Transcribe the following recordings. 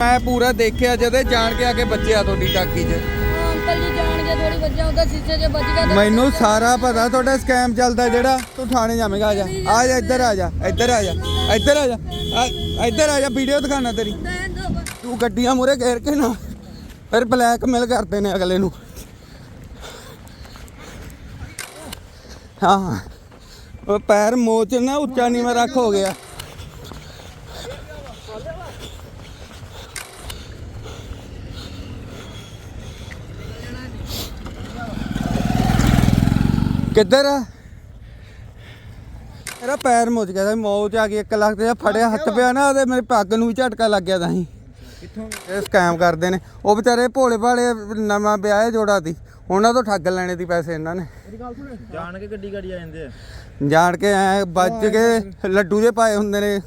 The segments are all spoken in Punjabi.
ਮੈਂ ਪੂਰਾ ਦੇਖਿਆ ਜਦੇ ਜਾਣ ਕੇ ਆ ਕੇ ਬੱਚਿਆ ਤੁਹਾਡੀ ਟਾਕੀ 'ਚ। ਉਹ ਅੰਕਲ ਜੀ ਜਾਣ ਕੇ ਥੋੜੀ ਬੱਚਾ ਉਹਦਾ ਸ਼ੀਸ਼ੇ 'ਚ ਵੱਜ ਗਿਆ ਤੇ ਮੈਨੂੰ ਸਾਰਾ ਪਤਾ ਤੁਹਾਡਾ ਸਕੈਮ ਚੱਲਦਾ ਜਿਹੜਾ। ਤੂੰ ਥਾਣੇ ਜਾਵੇਂਗਾ ਆ ਜਾ। ਆ ਜਾ ਇੱਧਰ ਆ ਜਾ ਇੱਧਰ ਆ ਜਾ ਇੱਧਰ ਆ ਜਾ ਆ- ਇੱਧਰ ਆ ਜਾ ਵੀਡੀਓ ਦਿਖਾਣਾ ਤੇਰੀ। ਰਹਿਣ ਦਿਓ ਬਸ। ਤੂੰ ਗੱਡੀਆਂ ਮੂਰੇ ਘੇਰ ਕੇ ਨਾ ਫਿਰ ਬਲੈਕਮੇਲ ਕਰਦੇ ਨੇ ਅਗਲੇ ਨੂੰ। ਹਾਂ ਉਹ ਪੈਰ ਮੋਚ ਨਾ ਉੱਚਾ ਨੀਵਾਂ ਰੱਖ ਹੋ ਗਿਆ। ਕਿੱਧਰ ਆ? ਮੇਰਾ ਪੈਰ ਮੁੱਚ ਗਿਆ ਸੀ ਮੌਜ ਆ ਗਈ 1 ਲੱਖ ਤੇ ਫੜਿਆ ਹੱਥ ਪਿਆ ਨਾ ਉਹਦੇ ਮੇਰੇ ਪੱਗ ਨੂੰ ਵੀ ਝਟਕਾ ਲੱਗ ਗਿਆ ਤਾਂ ਹੀ ਇਹ ਸਕੈਮ ਕਰਦੇ ਨੇ। ਉਹ ਵਿਚਾਰੇ ਭੋਲੇ ਭਾਲੇ ਨਵਾਂ ਵਿਆਹ ਜੋੜਾ ਸੀ ਉਹਨਾਂ ਤੋਂ ਠੱਗ ਲੈਣੇ ਦੀ ਪੈਸੇ ਇਹਨਾਂ ਨੇ। ਜਾਣ ਕੇ ਗੱਡੀ ਗਾੜੀ ਆ ਜਾਂਦੇ ਆ। ਜਾਣ ਕੇ ਐ ਵੱਜ ਕੇ ਲੱਡੂ ਜੇ ਪਾਏ ਹੁੰਦੇ ਨੇ।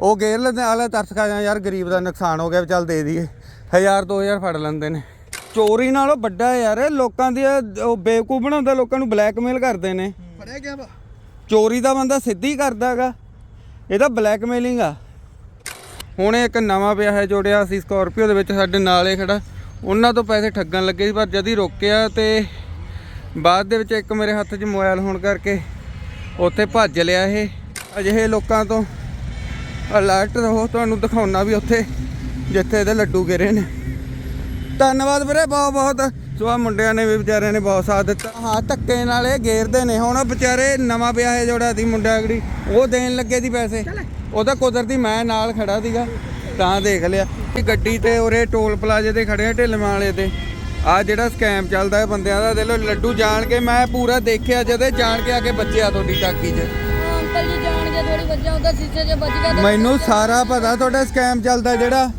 ਉਹ ਗੇਰ ਲੈਂਦੇ ਆਲੇ ਤਰਸ ਖਾ ਜਾਂ ਯਾਰ ਗਰੀਬ ਦਾ ਨੁਕਸਾਨ ਹੋ ਗਿਆ ਵੀ ਚੱਲ ਦੇ ਦਈਏ। 1000 2000 ਫੜ ਲੈਂਦੇ ਨੇ। ਚੋਰੀ ਨਾਲੋਂ ਵੱਡਾ ਯਾਰ ਇਹ ਲੋਕਾਂ ਦੀ ਇਹ ਉਹ ਬੇਵਕੂਫ ਬਣਾਉਂਦਾ ਲੋਕਾਂ ਨੂੰ ਬਲੈਕਮੇਲ ਕਰਦੇ ਨੇ। ਫੜਿਆ ਗਿਆ ਵਾ? ਚੋਰੀ ਦਾ ਬੰਦਾ ਸਿੱਧੀ ਕਰਦਾਗਾ ਇਹ ਤਾਂ ਬਲੈਕਮੇਲਿੰਗ ਆ। ਹੁਣ ਇੱਕ ਨਵਾਂ ਵਿਆਹ ਹੈ ਜੋੜਿਆ ਸੀ ਸਕਾਰਪੀਓ ਦੇ ਵਿੱਚ ਸਾਡੇ ਨਾਲ ਹੀ ਖੜਾ। ਉਹਨਾਂ ਤੋਂ ਪੈਸੇ ਠੱਗਣ ਲੱਗੇ ਸੀ ਪਰ ਜਦ ਹੀ ਰੋਕਿਆ ਤੇ ਬਾਅਦ ਦੇ ਵਿੱਚ ਇੱਕ ਮੇਰੇ ਹੱਥ 'ਚ ਮੋਬਾਈਲ ਹੋਣ ਕਰਕੇ ਉੱਥੇ ਭੱਜ ਲਿਆ ਇਹ। ਅਜਿਹੇ ਲੋਕਾਂ ਤੋਂ ਅਲਰਟ ਰਹੋ ਤੁਹਾਨੂੰ ਦਿਖਾਉਣਾ ਵੀ ਉੱਥੇ ਜਿੱਥੇ ਇਹਦੇ ਲੱਡੂ ਗਿਰੇ ਨੇ। ਧੰਨਵਾਦ ਵੀਰੇ ਬਹੁਤ ਬਹੁਤ। ਸੋ ਆਹ ਮੁੰਡਿਆਂ ਨੇ ਵੀ ਵਿਚਾਰਿਆਂ ਨੇ ਬਹੁਤ ਸਾਥ ਦਿੱਤਾ। ਹਾਂ ਧੱਕੇ ਨਾਲ ਇਹ ਗੇਰਦੇ ਨੇ। ਹੁਣ ਵਿਚਾਰੇ ਨਵਾਂ ਵਿਆਹ ਹੈ ਜਿਹੜਾ ਦੀ ਮੁੰਡਾ ਅਗੜੀ ਉਹ ਦੇਣ ਲੱਗੇ ਦੀ ਪੈਸੇ। ਉਹ ਤਾਂ ਕੁਦਰਤੀ ਮੈਂ ਨਾਲ ਖੜਾ ਸੀਗਾ ਤਾਂ ਦੇਖ ਲਿਆ। ਇਹ ਗੱਡੀ ਤੇ ਉਰੇ ਟੋਲ ਪਲਾਜ਼ੇ ਤੇ ਖੜੇ ਆ ਢਿੱਲਮਾਂ ਵਾਲੇ ਤੇ। ਆ ਜਿਹੜਾ ਸਕੈਮ ਚੱਲਦਾ ਹੈ ਬੰਦਿਆਂ ਦਾ ਦੇ ਲੋ ਲੱਡੂ ਜਾਣ ਕੇ ਮੈਂ ਪੂਰਾ ਦੇਖਿਆ ਜਦੇ ਜਾਣ ਕੇ ਆ ਕੇ ਬੱਚਿਆ ਤੁਹਾਡੀ ਟਾਕੀ 'ਚ। ਉਹ ਅੰਕਲ ਜੀ ਜਾਣ ਕੇ ਥੋੜੀ ਬੱਚਾ ਉਹਦਾ ਸ਼ੀਸ਼ੇ 'ਚ ਵੱਜ ਗਿਆ ਤੇ ਮੈਨੂੰ ਸਾਰਾ ਪਤਾ ਤੁਹਾਡਾ ਸਕੈਮ ਚੱਲਦਾ ਜਿਹੜਾ।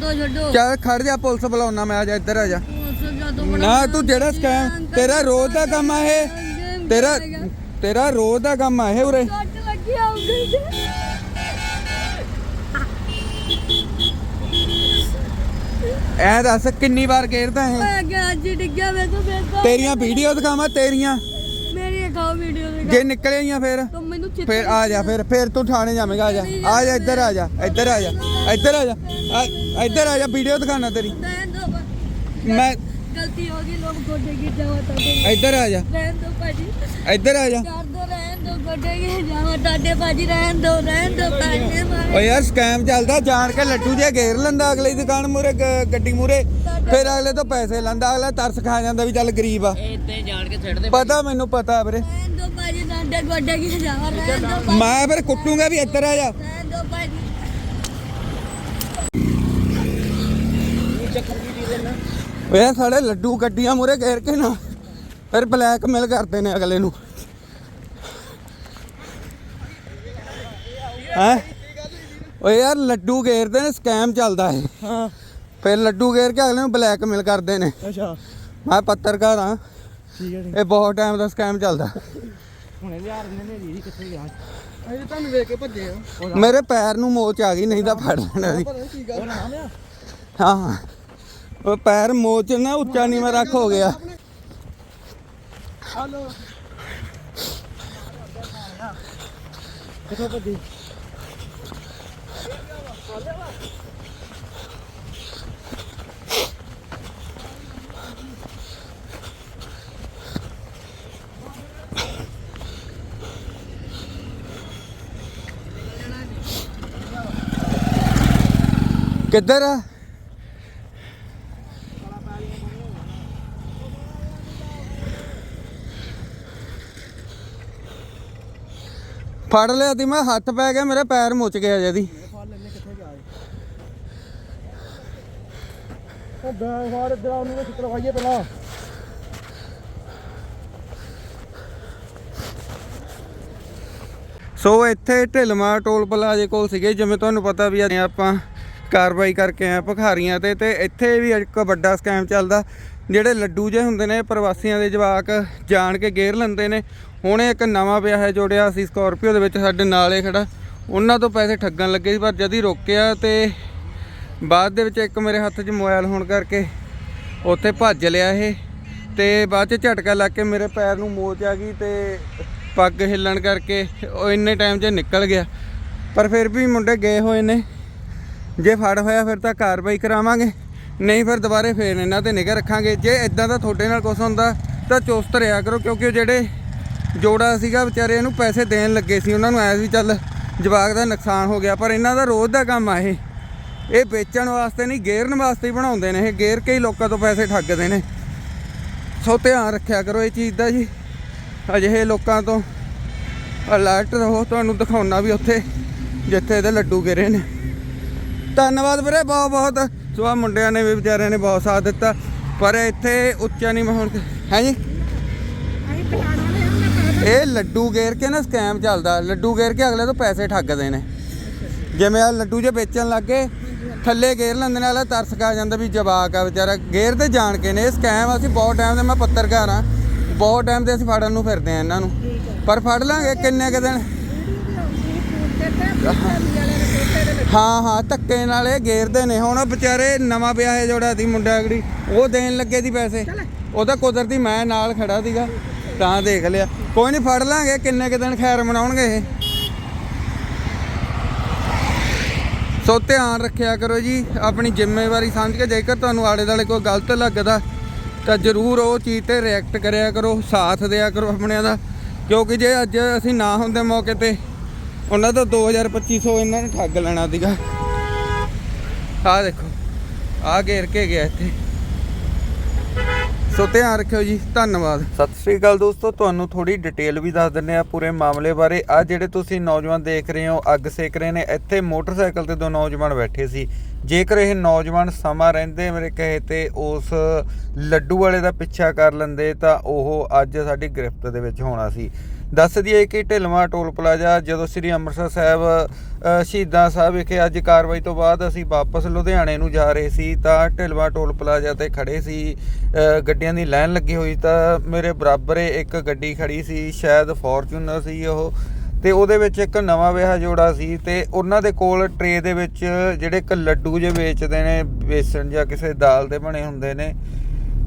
ਛੱਡੋ ਚੱਲ ਖੜ ਜਾ ਪੁਲਿਸ ਬੁਲਾਉਣਾ ਮੈਂ ਆ ਜਾ ਇੱਧਰ ਆ ਜਾ। ਉਸ ਜਦੋਂ ਬਣਾ ਨਾ ਤੂੰ ਜਿਹੜਾ ਸਕੈਮ ਤੇਰਾ ਰੋਜ਼ ਦਾ ਕੰਮ ਆ ਇਹ। ਤੇਰਾ ਤੇਰਾ ਰੋਜ਼ ਦਾ ਕੰਮ ਆ ਇਹ ਉਰੇ। ਕੱਟ ਲੱਗੀ ਐ ਦੱਸ ਕਿੰਨੀ ਵਾਰ ਘੇਰਦਾ ਇਹ? ਮੈਂ ਅੱਗੇ ਅੱਜ ਹੀ ਡਿੱਗਿਆ ਮੈਂ ਤਾਂ ਫੇਰ ਤੇਰੀਆਂ ਵੀਡੀਓ ਦਿਖਾਵਾਂ ਤੇਰੀਆਂ। ਵੀਡੀਓ ਜੇ ਫੇਰ। ਤੂੰ ਮੈਨੂੰ ਚਿੱਤ ਫੇਰ ਆ ਜਾ ਫੇਰ ਫੇਰ ਤੂੰ ਥਾਣੇ ਜਾਵੇਂਗਾ ਆ ਜਾ। ਆ ਜਾ ਇੱਧਰ ਆ ਜਾ ਇੱਧਰ ਆ ਜਾ ਇੱਧਰ ਆ ਜਾ। ਆ- ਇੱਧਰ ਆ ਜਾ ਵੀਡੀਓ ਦਿਖਾਣਾ ਤੇਰੀ। ਮੈਂ ਗਲਤੀ ਹੋ ਗਈ ਲੋਕ ਗੋਡੇ ਕੀ ਜਾਵਾ ਤੁਹਾਡੇ ਇੱਧਰ ਆ ਜਾ। ਰਹਿਣ ਦੋ ਭਾਜੀ। ਇੱਧਰ ਆ ਜਾ। ਕਰ ਦੋ ਰਹਿਣ ਦੋ ਗੋਡੇ ਕੀ ਜਾਵਾ ਤੁਹਾਡੇ ਭਾਜੀ ਰਹਿਣ ਦੋ ਰਹਿਣ ਦੋ ਭਾਜੀ ਓ ਯਾਰ ਸਕੈਮ ਚੱਲਦਾ ਜਾਣ ਕੇ ਲੱਡੂ ਜੇ ਘੇਰ ਲੈਂਦਾ ਅਗਲੇ ਦੀ ਦੁਕਾਨ ਮੂਰੇ ਗੱਡੀ ਮੂਰੇ ਫਿਰ ਅਗਲੇ ਤੋਂ ਪੈਸੇ ਲੈਂਦਾ ਅਗਲਾ ਤਰਸ ਖਾ ਜਾਂਦਾ ਵੀ ਚੱਲ ਗਰੀਬ ਆ। ਇੱਥੇ ਜਾਣ ਕੇ ਛੱਡ ਦੇ ਪਤਾ ਮੈਨੂੰ ਪਤਾ ਵੀਰੇ। ਰਹਿਣ ਦੋ ਭਾਜੀ ਤੁਹਾਡੇ ਗੋਡੇ ਕੀ ਜਾਵਾ ਰਹਿਣ ਦੋ ਭਾਜੀ, ਮੈਂ ਫਿਰ ਕੁੱਟੂਗਾ ਵੀ ਇੱਧਰ ਆ ਜਾ। ਰਹਿਣ ਦੋ ਭਾਜੀ। ਓਏ ਸਾਡੇ ਲੱਡੂ ਗੱਡੀਆਂ ਮੂਰੇ ਘੇਰ ਕੇ ਨਾ ਫਿਰ ਬਲੈਕਮੇਲ ਕਰਦੇ ਨੇ ਅਗਲੇ ਨੂੰ। ਹੈ? ਓਏ ਯਾਰ ਲੱਡੂ ਘੇਰਦੇ ਨੇ ਸਕੈਮ ਚੱਲਦਾ ਹੈ ਹਾਂ। ਫਿਰ ਲੱਡੂ ਘੇਰ ਕੇ ਅਗਲੇ ਨੂੰ ਬਲੈਕਮੇਲ ਕਰਦੇ ਨੇ। ਅੱਛਾ। ਮੈਂ ਪੱਤਰਕਾਰ ਹਾਂ। ਠੀਕ ਹੈ ਇਹ ਬਹੁਤ ਟਾਈਮ ਦਾ ਸਕੈਮ ਚੱਲਦਾ। ਹੁਣੇ ਲਿਆ ਰਹੇ ਨੇ ਜੀ ਕਿੱਥੇ ਗਿਆ? ਅਜੇ ਤੁਹਾਨੂੰ ਵੇਖ ਕੇ ਭੱਜੇ ਆ। ਮੇਰੇ ਪੈਰ ਨੂੰ ਮੋਚ ਆ ਗਈ ਨਹੀਂ ਤਾਂ ਫੜ ਲੈਣਾ ਸੀ ਹਾਂ। ਉਹ ਪੈਰ ਮੋਚ ਨਾ ਉੱਚਾ ਨੀਵਾਂ ਰੱਖ ਹੋ ਗਿਆ। ਹਲੋ ਕਿੱਥੋਂ ਭੱਜੀ ਕਿੱਧਰ ਆ? ਫੜ ਲਿਆ ਤੀ ਮੈਂ ਹੱਥ ਪੈ ਗਿਆ ਮੇਰੇ ਪੈਰ ਮੁੱਚ ਗਿਆ ਜਦੀ ਫੜ ਲੈਣੇ ਕਿੱਥੇ ਗਿਆ ਉਹ ਬੈਗ ਫਾੜ ਇੱਧਰ ਆ ਉਹਨੂੰ ਚਿੱਤਰ ਵਾਈਏ ਪਹਿਲਾਂ। ਸੋ ਇੱਥੇ ਢਿਲਮਾ ਟੋਲ ਪਲਾਜ਼ੇ ਕੋਲ ਸੀਗੇ ਜਿਵੇਂ ਤੁਹਾਨੂੰ ਪਤਾ ਵੀ ਆਪਾਂ ਕਾਰਵਾਈ ਕਰਕੇ ਆਏ ਭਖਾਰੀਆਂ ਤੇ ਤੇ ਇੱਥੇ ਵੀ ਇੱਕ ਵੱਡਾ ਸਕੈਮ ਚੱਲਦਾ ਜਿਹੜੇ ਲੱਡੂ ਜੇ ਹੁੰਦੇ ਨੇ ਪ੍ਰਵਾਸੀਆਂ ਦੇ ਜਵਾਕ ਜਾਣ ਕੇ ਗੇਰ ਲੈਂਦੇ ਨੇ ਹੁਣ ਇੱਕ ਨਵਾਂ ਵਿਆਹ ਹੈ ਜੋੜਿਆ ਸੀ ਸਕਾਰਪੀਓ ਦੇ ਵਿੱਚ ਸਾਡੇ ਨਾਲ ਹੀ ਖੜਾ। ਉਹਨਾਂ ਤੋਂ ਪੈਸੇ ਠੱਗਣ ਲੱਗੇ ਸੀ, ਪਰ ਜਦ ਹੀ ਰੋਕਿਆ ਤੇ ਬਾਅਦ ਦੇ ਵਿੱਚ ਇੱਕ ਮੇਰੇ ਹੱਥ 'ਚ ਮੋਬਾਈਲ ਹੋਣ ਕਰਕੇ ਉੱਥੇ ਭੱਜ ਲਿਆ ਇਹ ਤੇ ਬਾਅਦ 'ਚ ਝਟਕਾ ਲੱਗ ਕੇ ਮੇਰੇ ਪੈਰ ਨੂੰ ਮੋਚ ਆ ਗਈ ਤੇ ਪੱਗ ਹਿੱਲਣ ਕਰਕੇ ਉਹ ਇੰਨੇ ਟਾਈਮ 'ਚ ਨਿਕਲ ਗਿਆ। ਪਰ ਫਿਰ ਵੀ ਮੁੰਡੇ ਗਏ ਹੋਏ ਨੇ। ਜੇ ਫੜ ਹੋਇਆ ਫਿਰ ਤਾਂ ਕਾਰਵਾਈ ਕਰਾਵਾਂਗੇ। ਨਹੀਂ ਫਿਰ ਦੁਬਾਰੇ ਫੇਰ ਇਹਨਾਂ ਤੇ ਨਿਗਰ ਰੱਖਾਂਗੇ। ਜੇ ਇਦਾਂ ਦਾ ਤੁਹਾਡੇ ਨਾਲ ਕੁਝ ਹੁੰਦਾ ਤਾਂ ਚੁਸਤ ਰਿਹਾ ਕਰੋ, ਕਿਉਂਕਿ ਜਿਹੜੇ ਜੋੜਾ ਸੀਗਾ ਵਿਚਾਰੇ ਇਹਨੂੰ ਪੈਸੇ ਦੇਣ ਲੱਗੇ ਸੀ, ਉਹਨਾਂ ਨੂੰ ਐ ਵੀ ਚੱਲ ਜਵਾਕ ਦਾ ਨੁਕਸਾਨ ਹੋ ਗਿਆ, ਪਰ ਇਹਨਾਂ ਦਾ ਰੋਜ਼ ਦਾ ਕੰਮ ਆ ਇਹ। ਇਹ ਵੇਚਣ ਵਾਸਤੇ ਨਹੀਂ, ਗੇਰਨ ਵਾਸਤੇ ਹੀ ਬਣਾਉਂਦੇ ਨੇ ਇਹ, ਗੇਰ ਕੇ ਹੀ ਲੋਕਾਂ ਤੋਂ ਪੈਸੇ ਠੱਗਦੇ ਨੇ। ਸੋ ਧਿਆਨ ਰੱਖਿਆ ਕਰੋ ਇਹ ਚੀਜ਼ ਦਾ ਜੀ। ਅਜਿਹੇ ਲੋਕਾਂ ਤੋਂ ਅਲਰਟ ਰਹੋ, ਤੁਹਾਨੂੰ ਦਿਖਾਉਣਾ ਵੀ ਉੱਥੇ, ਜਿੱਥੇ ਇਹਦੇ ਲੱਡੂ ਗਿਰੇ ਨੇ। ਧੰਨਵਾਦ ਵੀਰੇ, ਬਹੁਤ ਬਹੁਤ। ਸੋ ਆਹ ਮੁੰਡਿਆਂ ਨੇ ਵੀ ਵਿਚਾਰਿਆਂ ਨੇ ਬਹੁਤ ਸਾਥ ਦਿੱਤਾ, ਪਰ ਇੱਥੇ ਉੱਚਾ ਨਹੀਂ ਮੈਂ ਹੁਣ ਹੈ ਜੀ? ਇਹ ਲੱਡੂ ਗੇਰ ਕੇ ਨਾ ਸਕੈਮ ਚੱਲਦਾ। ਲੱਡੂ ਗੇਰ ਕੇ ਅਗਲੇ ਤੋਂ ਪੈਸੇ ਠੱਗਦੇ ਨੇ। ਜਿਵੇਂ ਆ ਲੱਡੂ ਜੇ ਵੇਚਣ ਲੱਗੇ ਥੱਲੇ ਗੇਰ ਲੈਂਦੇ ਨੇ ਵਾਲਾ ਤਰਸ ਖਾ ਜਾਂਦਾ ਵੀ ਜਵਾਕ ਆ ਵਿਚਾਰਾ। ਗੇਰ ਤੇ ਜਾਣ ਕੇ ਨੇ, ਇਹ ਸਕੈਮ ਅਸੀਂ ਬਹੁਤ ਟਾਈਮ ਦੇ ਮੈਂ ਪੱਤਰਕਾਰ ਆ। ਬਹੁਤ ਟਾਈਮ ਦੇ ਅਸੀਂ ਫੜਨ ਨੂੰ ਫਿਰਦੇ ਆ ਇਹਨਾਂ ਨੂੰ। ਪਰ ਫੜ ਲਾਂਗੇ ਕਿੰਨੇ ਕੁ ਦਿਨ? ਹਾਂ ਹਾਂ, ਧੱਕੇ ਨਾਲ ਇਹ ਗੇਰਦੇ ਨੇ। ਹੁਣ ਵਿਚਾਰੇ ਨਵਾਂ ਵਿਆਹੇ ਜੋੜਾ ਦੀ ਮੁੰਡਾ ਅਗੜੀ, ਉਹ ਦੇਣ ਲੱਗੇ ਦੀ ਪੈਸੇ। ਉਹ ਤਾਂ ਕੁਦਰਤੀ ਮੈਂ ਨਾਲ ਖੜਾ ਸੀਗਾ, ਤਾਂ ਦੇਖ ਲਿਆ। ਕੋਈ ਨਹੀਂ ਫੜ ਲਾਂਗੇ, ਕਿੰਨੇ ਕੁ ਦਿਨ ਖੈਰ ਮਨਾਉਣਗੇ ਇਹ। ਸੋ ਧਿਆਨ ਰੱਖਿਆ ਕਰੋ ਜੀ, ਆਪਣੀ ਜ਼ਿੰਮੇਵਾਰੀ ਸਮਝ ਕੇ, ਜੇਕਰ ਤੁਹਾਨੂੰ ਆਲੇ ਦਾਲੇ ਕੋਈ ਗਲਤ ਲੱਗਦਾ, ਤਾਂ ਜ਼ਰੂਰ ਉਹ ਚੀਜ਼ ਤੇ ਰਿਐਕਟ ਕਰਿਆ ਕਰੋ, ਸਾਥ ਦਿਆ ਕਰੋ ਆਪਣਿਆਂ ਦਾ, ਕਿਉਂਕਿ ਜੇ ਅੱਜ ਅਸੀਂ ਨਾ ਹੁੰਦੇ ਮੌਕੇ ਤੇ, ਉਹਨਾਂ ਤੋਂ 2000 2500 ਇਹਨਾਂ ਨੇ ਠੱਗ ਲੈਣਾ ਸੀਗਾ। ਆਹ ਦੇਖੋ, ਆਹ ਘੇਰ ਕੇ ਗਿਆ ਇੱਥੇ। ਸੋ ਧਿਆਨ ਰੱਖਿਓ ਜੀ, ਧੰਨਵਾਦ। ਸਤਿ ਸ੍ਰੀ ਅਕਾਲ ਦੋਸਤੋ, ਤੁਹਾਨੂੰ ਥੋੜੀ ਡਿਟੇਲ ਵੀ ਦੱਸ ਦਿੰਨੇ ਆ ਪੂਰੇ ਮਾਮਲੇ ਬਾਰੇ। ਆ ਜਿਹੜੇ ਤੁਸੀਂ ਨੌਜਵਾਨ ਦੇਖ ਰਹੇ ਹੋ, ਅੱਗ ਸੇਕ ਰਹੇ ਨੇ। ਇੱਥੇ ਮੋਟਰਸਾਈਕਲ ਤੇ ਦੋ ਨੌਜਵਾਨ ਬੈਠੇ ਸੀ। ਜੇਕਰ ਇਹ ਨੌਜਵਾਨ ਸਮਾਂ ਰਹਿੰਦੇ ਮੇਰੇ ਕਹੇ ਤੇ ਉਸ ਲੱਡੂ ਵਾਲੇ ਦਾ ਪਿੱਛਾ ਕਰ ਲੈਂਦੇ ਤਾਂ ਉਹ ਅੱਜ ਸਾਡੀ ਗ੍ਰਿਫਤ ਦੇ ਵਿੱਚ ਹੋਣਾ ਸੀ। ਦੱਸ ਦਈਏ ਕਿ ਢਿਲਵਾ ਟੋਲ ਪਲਾਜ਼ਾ ਜਦੋਂ ਸ੍ਰੀ ਅੰਮ੍ਰਿਤਸਰ ਸਾਹਿਬ ਸ਼ਹੀਦਾਂ ਸਾਹਿਬ ਵਿਖੇ ਅੱਜ ਕਾਰਵਾਈ ਤੋਂ ਬਾਅਦ ਅਸੀਂ ਵਾਪਸ ਲੁਧਿਆਣੇ ਨੂੰ ਜਾ ਰਹੇ ਸੀ ਤਾਂ ਢਿਲਵਾ ਟੋਲ ਪਲਾਜ਼ਾ ਤੇ ਖੜੇ ਸੀ ਗੱਡੀਆਂ ਦੀ ਲਾਈਨ ਲੱਗੀ ਹੋਈ ਤਾਂ ਮੇਰੇ ਬਰਾਬਰੇ ਇੱਕ ਗੱਡੀ ਖੜੀ ਸੀ, ਸ਼ਾਇਦ ਫੋਰਚੂਨਰ ਸੀ ਉਹ ਤੇ ਉਹਦੇ ਵਿੱਚ ਇੱਕ ਨਵਾਂ ਵਿਆਹ ਜੋੜਾ ਸੀ ਤੇ ਉਹਨਾਂ ਦੇ ਕੋਲ ਟਰੇ ਦੇ ਵਿੱਚ ਜਿਹੜੇ ਇੱਕ ਲੱਡੂ ਜੇ ਵੇਚਦੇ ਨੇ, ਬੇਸਣ ਜਾਂ ਕਿਸੇ ਦਾਲ ਦੇ ਬਣੇ ਹੁੰਦੇ ਨੇ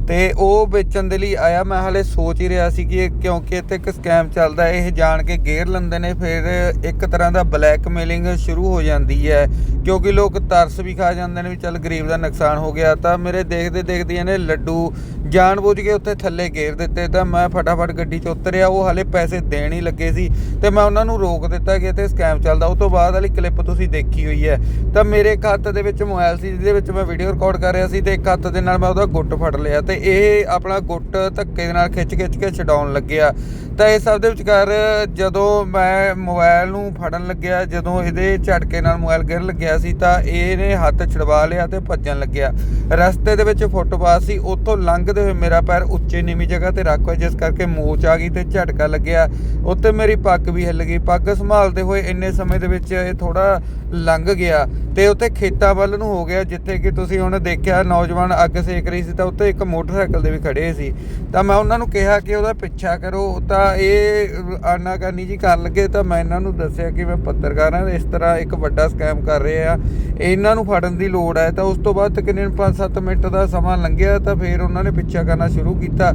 ਤੇ ਉਹ ਵੇਚਣ ਦੇ ਲਈ ਆਇਆ। ਮੈਂ ਹਾਲੇ ਸੋਚ ਹੀ ਰਿਹਾ ਸੀ ਕਿ ਇਹ ਕਿਉਂਕਿ ਇੱਥੇ ਇੱਕ ਸਕੈਮ ਚੱਲਦਾ ਇਹ ਜਾਣ ਕੇ ਗੇਰ ਲੈਂਦੇ ਨੇ, ਫਿਰ ਇੱਕ ਤਰ੍ਹਾਂ ਦਾ ਬਲੈਕਮੇਲਿੰਗ ਸ਼ੁਰੂ ਹੋ ਜਾਂਦੀ ਹੈ। ਕਿਉਂਕਿ ਲੋਕ ਤਰਸ ਵੀ ਖਾ ਜਾਂਦੇ ਨੇ ਵੀ ਚੱਲ ਗਰੀਬ ਦਾ ਨੁਕਸਾਨ ਹੋ ਗਿਆ, ਤਾਂ ਮੇਰੇ ਦੇਖਦੇ ਦੇਖਦੇ ਇਹਨੇ ਲੱਡੂ ਜਾਣਬੁੱਝ ਕੇ ਉੱਥੇ ਥੱਲੇ ਗੇਰ ਦਿੱਤੇ, ਤਾਂ ਮੈਂ ਫਟਾਫਟ ਗੱਡੀ 'ਚ ਉਤਰਿਆ, ਉਹ ਹਾਲੇ ਪੈਸੇ ਦੇਣ ਹੀ ਲੱਗੇ ਸੀ, ਤੇ ਮੈਂ ਉਹਨਾਂ ਨੂੰ ਰੋਕ ਦਿੱਤਾ ਕਿ ਇੱਥੇ ਸਕੈਮ ਚੱਲਦਾ ਉਸ ਤੋਂ ਬਾਅਦ ਵਾਲੀ ਕਲਿੱਪ ਤੁਸੀਂ ਦੇਖੀ ਹੋਈ ਹੈ। ਤਾਂ ਮੇਰੇ ਇੱਕ ਹੱਥ ਦੇ ਵਿੱਚ ਮੋਬਾਈਲ ਸੀ, ਜਿਹਦੇ ਵਿੱਚ ਮੈਂ ਵੀਡੀਓ ਰਿਕਾਰਡ ਕਰ ਰਿਹਾ ਸੀ, ਤੇ ਇੱਕ ਹੱਥ ਦੇ ਨਾਲ ਮੈਂ ਉਹਦਾ ਗੁੱਟ ਫੜ ਲਿਆ, ਤੇ ਇਹ ਆਪਣਾ ਗੁੱਟ ਧੱਕੇ ਦੇ ਨਾਲ ਖਿੱਚ ਖਿੱਚ ਕੇ ਛਡਾਉਣ ਲੱਗਿਆ। ਤਾਂ ਇਹ ਸਭ ਦੇ ਵਿਚਕਾਰ ਜਦੋਂ ਮੈਂ ਮੋਬਾਈਲ ਨੂੰ ਫੜਨ ਲੱਗਿਆ, ਜਦੋਂ ਇਹਦੇ ਝਟਕੇ ਨਾਲ ਮੋਬਾਈਲ ਗਿਰ ਲੱਗਿਆ ਸੀ ਤਾਂ ਇਹਨੇ ਹੱਥ ਛਡਵਾ ਲਿਆ ਤੇ ਭੱਜਣ ਲੱਗਿਆ। ਰਸਤੇ ਦੇ ਵਿੱਚ ਫੁੱਟਪਾਥ ਸੀ, ਉੱਥੋਂ ਲੰਘਦੇ ਹੋਏ ਮੇਰਾ ਪੈਰ ਉੱਚੇ ਨੀਵੀਂ ਜਗ੍ਹਾ ਤੇ ਰੱਖ ਹੋਇਆ ਜਿਸ ਕਰਕੇ ਮੋਚ ਆ ਗਈ ਤੇ ਝਟਕਾ ਲੱਗਿਆ। ਉੱਤੇ ਮੇਰੀ ਪੱਗ ਵੀ ਹਿੱਲ ਗਈ। ਪੱਗ ਸੰਭਾਲਦੇ ਹੋਏ ਇੰਨੇ ਸਮੇਂ ਦੇ ਵਿੱਚ ਇਹ ਥੋੜਾ ਲੰਘ ਗਿਆ ਤੇ ਉੱਤੇ ਖੇਤਾਂ ਵੱਲ ਨੂੰ ਹੋ ਗਿਆ, ਜਿੱਥੇ ਕਿ ਤੁਸੀਂ ਹੁਣ ਦੇਖਿਆ ਨੌਜਵਾਨ ਅੱਗ ਸੇਕ ਰਹੀ ਸੀ ਤਾਂ ਉੱਤੇ ਇੱਕ ਮੋਟਰਸਾਈਕਲ ਦੇ ਵੀ ਖੜੇ ਸੀ। ਤਾਂ ਮੈਂ ਉਹਨਾਂ ਨੂੰ ਕਿਹਾ ਕਿ ਉਹਦਾ ਪਿੱਛਾ ਕਰੋ। ਤਾਂ ਇਹ ਆਨਾਕਾਨੀ ਜੀ ਕਰਨ ਲੱਗੇ ਤਾਂ ਮੈਂ ਇਹਨਾਂ ਨੂੰ ਦੱਸਿਆ ਕਿ ਮੈਂ ਪੱਤਰਕਾਰ ਹਾਂ ਇਸ ਤਰ੍ਹਾਂ ਇੱਕ ਵੱਡਾ ਸਕੈਮ ਕਰ ਰਹੇ ਆ, ਇਹਨਾਂ ਨੂੰ ਫੜਨ ਦੀ ਲੋੜ ਹੈ ਤਾਂ ਉਸ ਤੋਂ ਬਾਅਦ ਤਕਰੀਬਨ 5-7 ਮਿੰਟ ਦਾ ਸਮਾਂ ਲੰਘਿਆ, ਤਾਂ ਫਿਰ ਉਹਨਾਂ ਨੇ ਪਿੱਛਾ ਕਰਨਾ ਸ਼ੁਰੂ ਕੀਤਾ।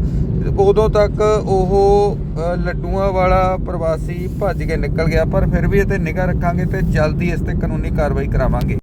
ਉਦੋਂ ਤੱਕ ਉਹ ਲੱਡੂਆਂ ਵਾਲਾ ਪ੍ਰਵਾਸੀ ਭੱਜ ਕੇ ਨਿਕਲ ਗਿਆ, ਪਰ ਫਿਰ ਵੀ ਇਹ ਤੇ ਨਿਗਾਹ ਰੱਖਾਂਗੇ ਤੇ ਜਲਦੀ ਇਸ ਤੇ ਕਾਨੂੰਨੀ ਕਾਰਵਾਈ ਕਰਾਵਾਂਗੇ।